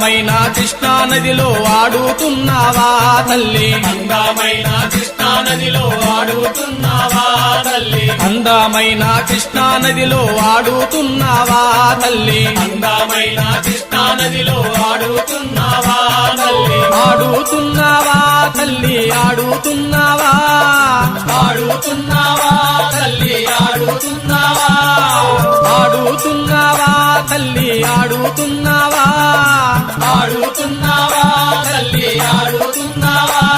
అందమైన కృష్ణా నదిలో ఆడుతున్నావా తల్లి? అందమైన కృష్ణా నదిలో ఆడుతున్నావా తల్లి. అందమైన కృష్ణా నదిలో ఆడుతున్నావా తల్లి? అందమైన కృష్ణా నదిలో ఆడుతున్నావా తల్లి? ఆడుతున్నావా తల్లి? ఆడుతున్నావా? ఆడుతున్నావా తల్లి? ఆడుతున్నావా? ఆడుతున్నావా తల్లి? ఆడుతున్నావా? ఆడుతున్నావా తల్లి? ఆడుతున్నావా?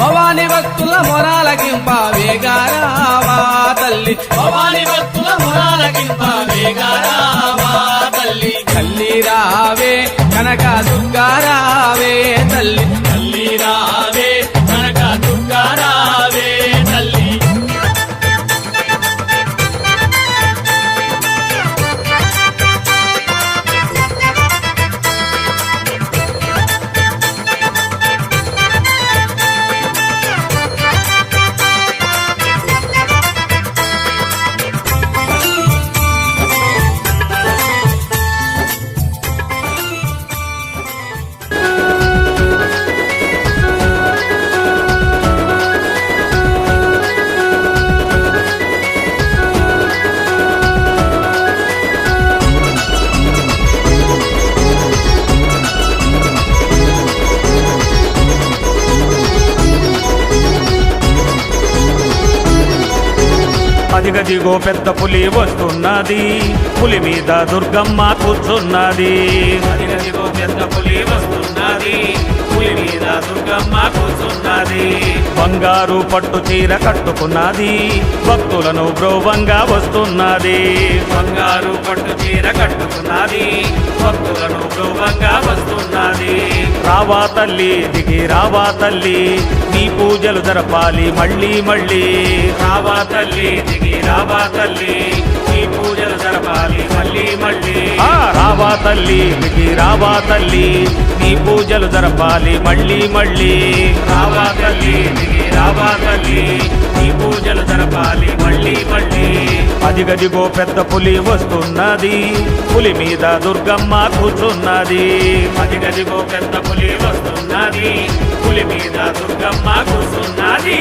భవాని భక్తుల మొరాలకింప వేగారావా తల్లి. భవాని భక్తుల మొరాలకింప వేగారావా తల్లి తల్లి. రావే కనక దుర్గారావే తల్లి. అదిగో పెద్ద పులి వస్తున్నది. పులి మీద దుర్గమ్మ కూర్చున్నది. దుర్గమ్మ కూర్చున్నది. బంగారు పట్టు చీర కట్టుకున్నది. భక్తులను బ్రోవంగా వస్తున్నది. బంగారు పట్టు చీర కట్టుకున్నది. భక్తులను బ్రోవంగా వస్తున్నది. రావా తల్లి దిగి రావా తల్లి నీ పూజలు జరపాలి మళ్ళీ మళ్ళీ. రావా తల్లి దిగి రావా తల్లి. రావా తల్లి దిగి రావా తల్లి నీ పూజలు జరపాలి మళ్ళీ మళ్ళీ. రావా తల్లి దిగి రావా తల్లి నీ పూజలు జరపాలి మళ్ళీ మళ్ళీ. అదిగదిగో పెద్ద పులి వస్తున్నది పులి మీద దుర్గమ్మ కూర్చున్నది. అదిగదిగో పెద్ద పులి వస్తున్నది పులి మీద దుర్గమ్మ కూర్చున్నది.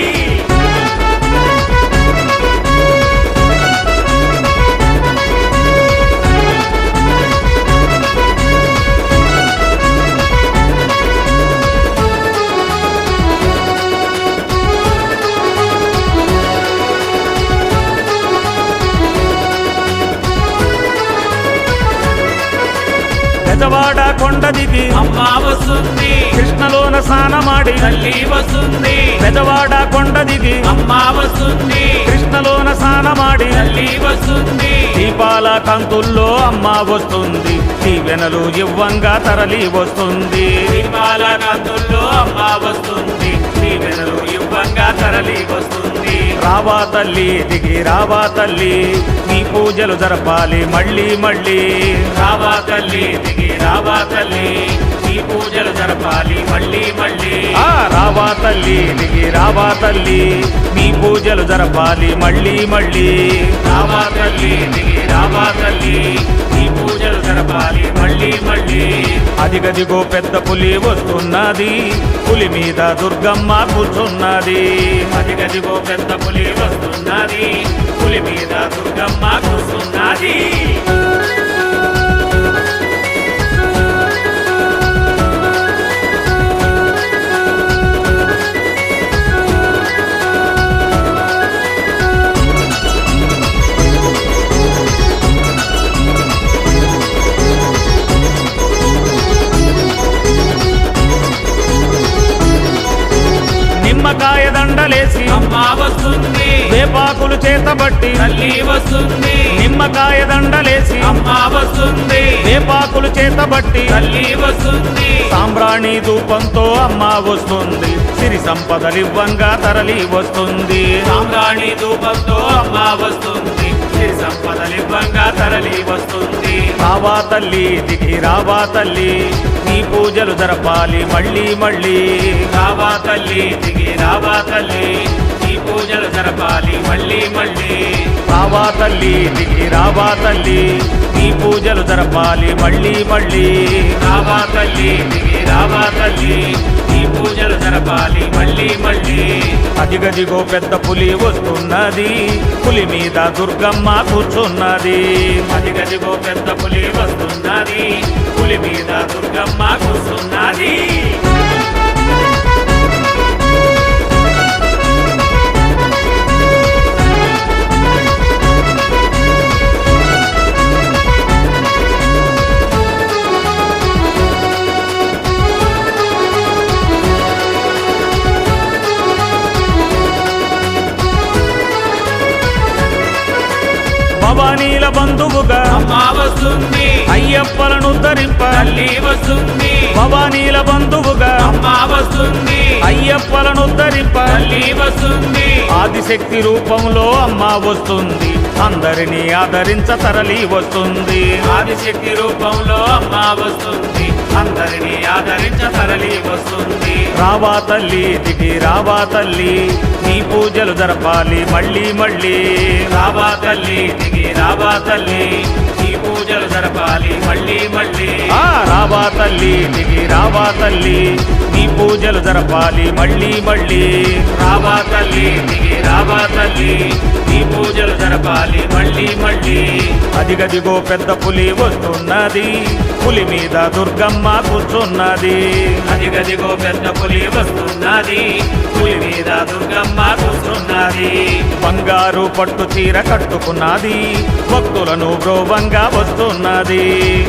స్నానమాడి తల్లి వస్తుంది. పెదవాడ కొండ దిగి అమ్మ వస్తుంది. కృష్ణలోన స్నానమాడి తల్లి వస్తుంది. దీపాల కంతుల్లో అమ్మ వస్తుంది. దీవెనలు ఇవ్వంగా తరలి వస్తుంది. దీపాల కంతుల్లో అమ్మ వస్తుంది. దీవెనలు ఇవ్వంగా తరలి వస్తుంది రావా తల్లి దిగి రావా తల్లి నీ పూజలు జరపాలి మళ్ళీ మళ్ళీ. రావా తల్లి దిగి రావా తల్లి నీ పూజలు జరపాలి మళ్ళీ మళ్ళీ. ఆ రావా తల్లి దిగి రావా తల్లి నీ పూజలు జరపాలి మళ్ళీ మళ్ళీ. రావా తల్లి దిగి రావా తల్లి చెప్పాలి మళ్ళీ మళ్ళీ. అదిగదిగో పెద్ద పులి వస్తున్నది. పులి మీద దుర్గమ్మ కూర్చున్నది అదిగదిగో పెద్ద పులి వస్తున్నది. పులి మీద దుర్గమ్మ కూర్చున్నది చేతబట్టి తల్లి వస్తుంది. సాంబ్రాణి ధూపంతో అమ్మ వస్తుంది. సిరి సంపదలివ్వంగా తరలి వస్తుంది. సాంబ్రాణి ధూపంతో అమ్మ వస్తుంది. సిరి సంపదలివ్వంగా తరలి వస్తుంది. రావా తల్లి దిగి రావా తల్లి నీ పూజలు జరపాలి మళ్ళీ మళ్ళీ. రావా తల్లి దిగి రావా తల్లి పూజలు జరపాలి మళ్ళీ మళ్ళీ. రావా తల్లి దిగి రావా తల్లి పూజలు జరపాలి మళ్ళీ మళ్ళీ. రావా తల్లి దిగి రావా తల్లి. నీ పూజలు జరపాలి మళ్ళీ మళ్ళీ. అదిగదిగో పెద్ద పులి వస్తున్నది పులి మీద దుర్గమ్మ కూర్చున్నది. అదిగదిగో పెద్ద పులి వస్తున్నది పులి మీద దుర్గమ్మ భవానీల బంధువుగా. వస్తుంది అయ్యప్పలను ధరింప వస్తుంది భవానీల బంధువుగా. వస్తుంది అయ్యప్పలను ధరింప వస్తుంది ఆదిశక్తి రూపంలో అమ్మ వస్తుంది. అందరినీ ఆదరించ తరలి వస్తుంది. ఆదిశక్తి రూపంలో అమ్మ వస్తుంది. అందరినీ ఆదరించ తరలి వస్తుంది. రావా తల్లి దిగి రావా తల్లి నీ పూజలు జరపాలి మళ్ళీ మళ్ళీ. రావా తల్లి దిగి రావా తల్లి పూజలు జరపాలి మళ్ళీ మళ్ళీ. ఆ రావా తల్లి దిగి రావా తల్లి నీ పూజలు జరపాలి మళ్ళీ మళ్ళీ. రావా తల్లి దిగి రావా తల్లి ఈ పూజలు జరపాలి మళ్ళీ మళ్ళీ. అదిగదిగో పెద్ద పులి వస్తున్నది పులి మీద దుర్గమ్మ కూర్చున్నది. అదిగదిగో పెద్ద పులి వస్తున్నది పులి మీద దుర్గమ్మ కూర్చున్నది. బంగారు పట్టు చీర కట్టుకున్నది భక్తులను బ్రోవంగా కట్టుకున్నది.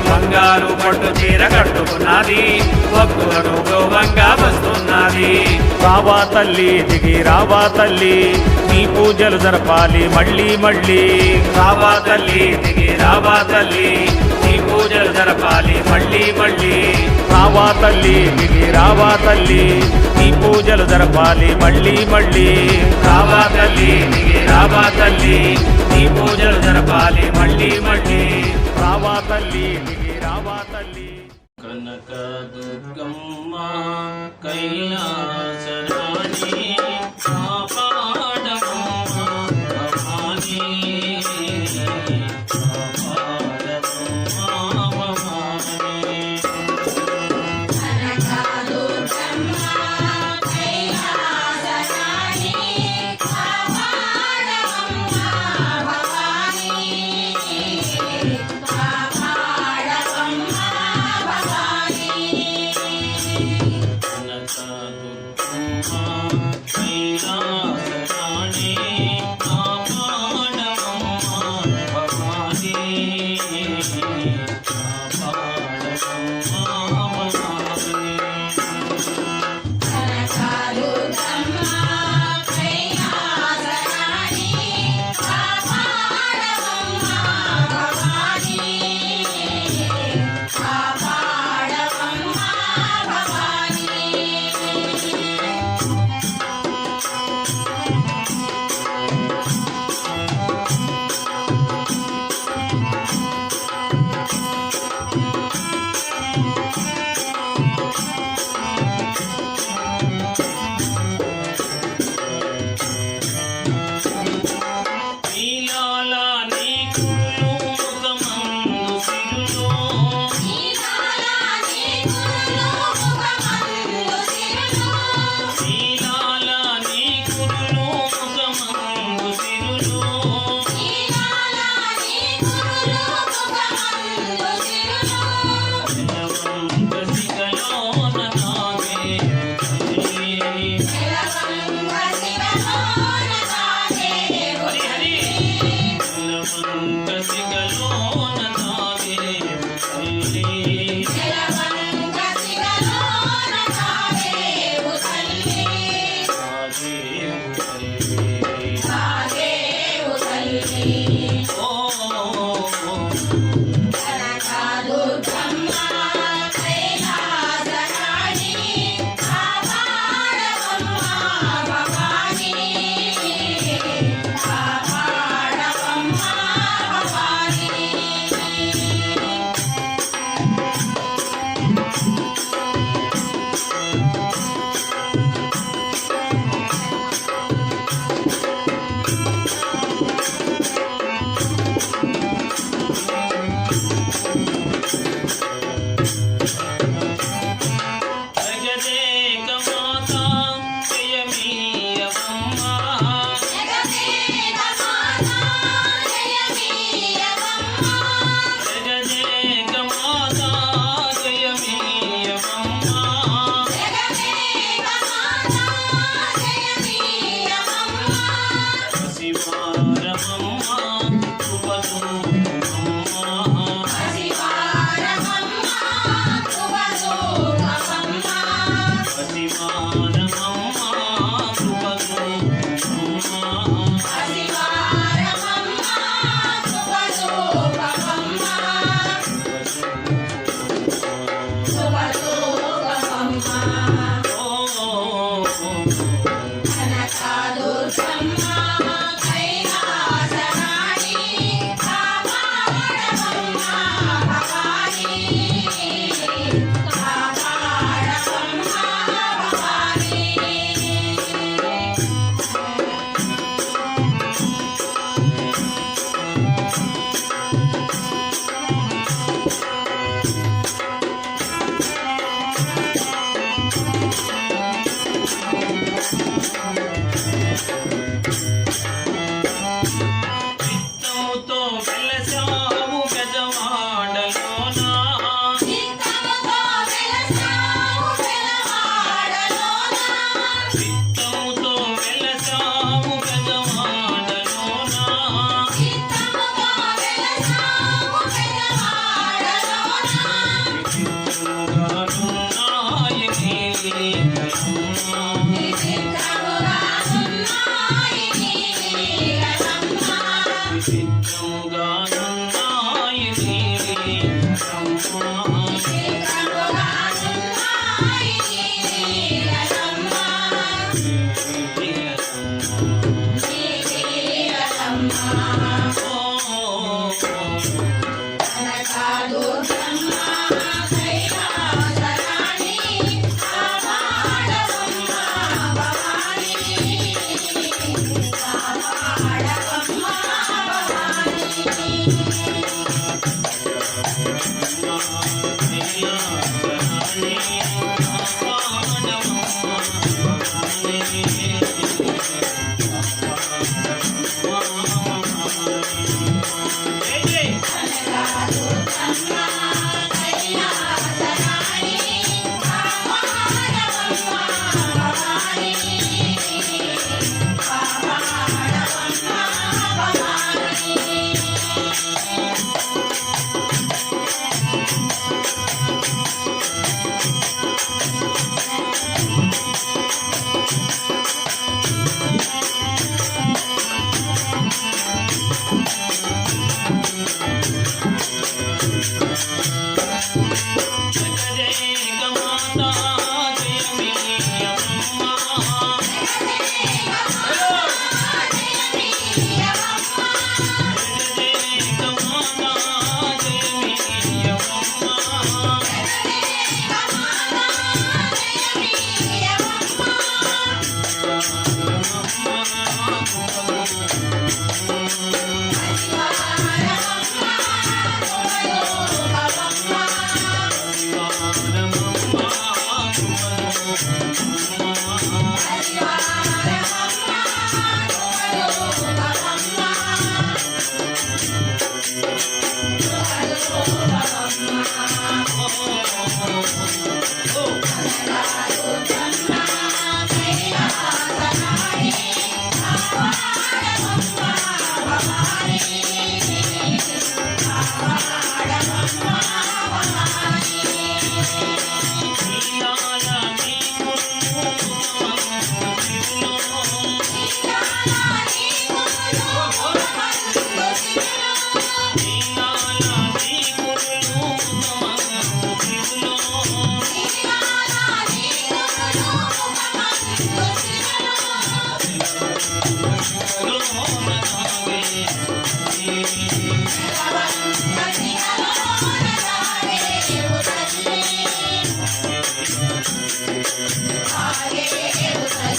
బంగారు పట్టు చీర కట్టుకున్నది. భక్తులను గౌరవంగా వస్తున్నది రావా తల్లి దిగి రావా తల్లి. నీ పూజలు జరపాలి మళ్ళీ మళ్ళీ. రావా తల్లి దిగి రావా తల్లి. నీ పూజలు జరపాలి మళ్ళీ మళ్ళీ. రావా తల్లి దిగి రావా తల్లి. నీ పూజలు జరపాలి మళ్ళీ మళ్ళీ. రావా తల్లి దిగి రావా తల్లి నీ పూజలు జరపాలి మళ్ళీ మళ్ళీ. రావా తల్లి రావా తల్లి. కనక దుర్గమ్మ కైలాసరా కనక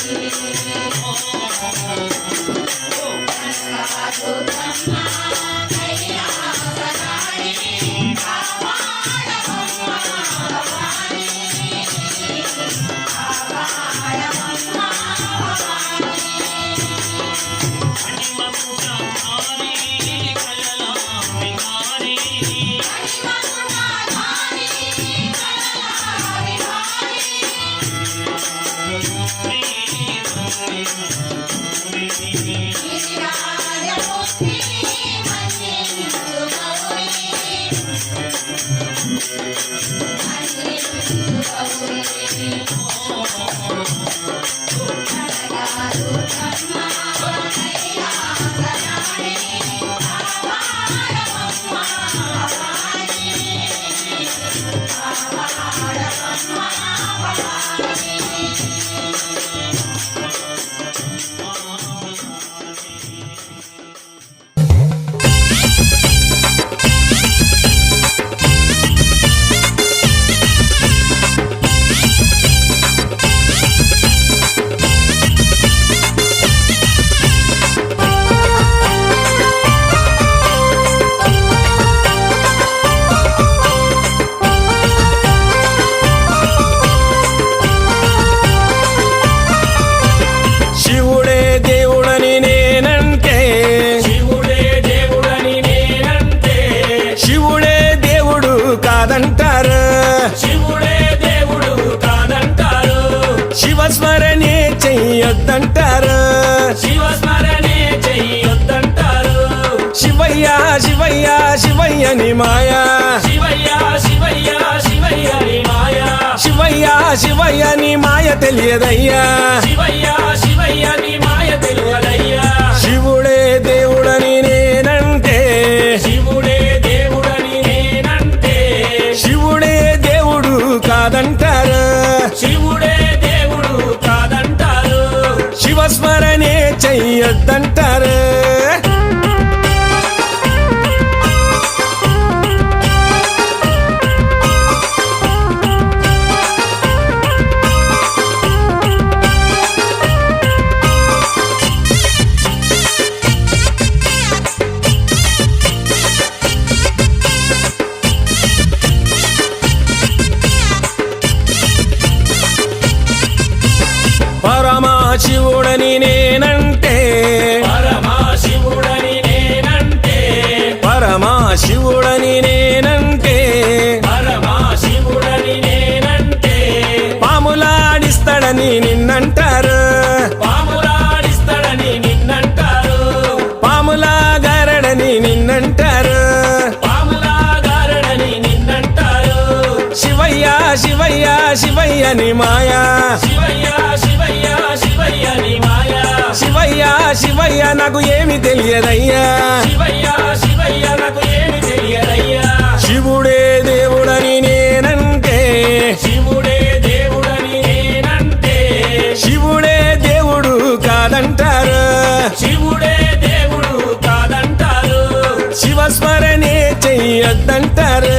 Oh, శివుడే మాయా. శివయ్య శివయ్య నీ మాయా. శివయ్య శివయ్యని మాయ తెలియదయ్యా. శివుడే దేవుడని నేనంటే. శివుడే దేవుడని నేనంటే. శివుడే దేవుడు కాదంటారు. శివుడే దేవుడు కాదంటారు. శివస్మరణే చెయ్యొద్దంటారు. శివయ్య శివయ్య శివయ్యని మాయా. శివయ్య శివయ్య శివయ్యని మాయా. శివయ్య శివయ్య నాకు ఏమి తెలియదయ్యా. శివయ్య శివయ్య నాకు ఏమి తెలియదయ్యా. శివుడే దేవుడని నేనంటే. శివుడే దేవుడని నేనంటే. శివుడే దేవుడు కాదంటారు. శివుడే దేవుడు కాదంటారు. శివస్మరణే చెయ్యొద్దంటారు.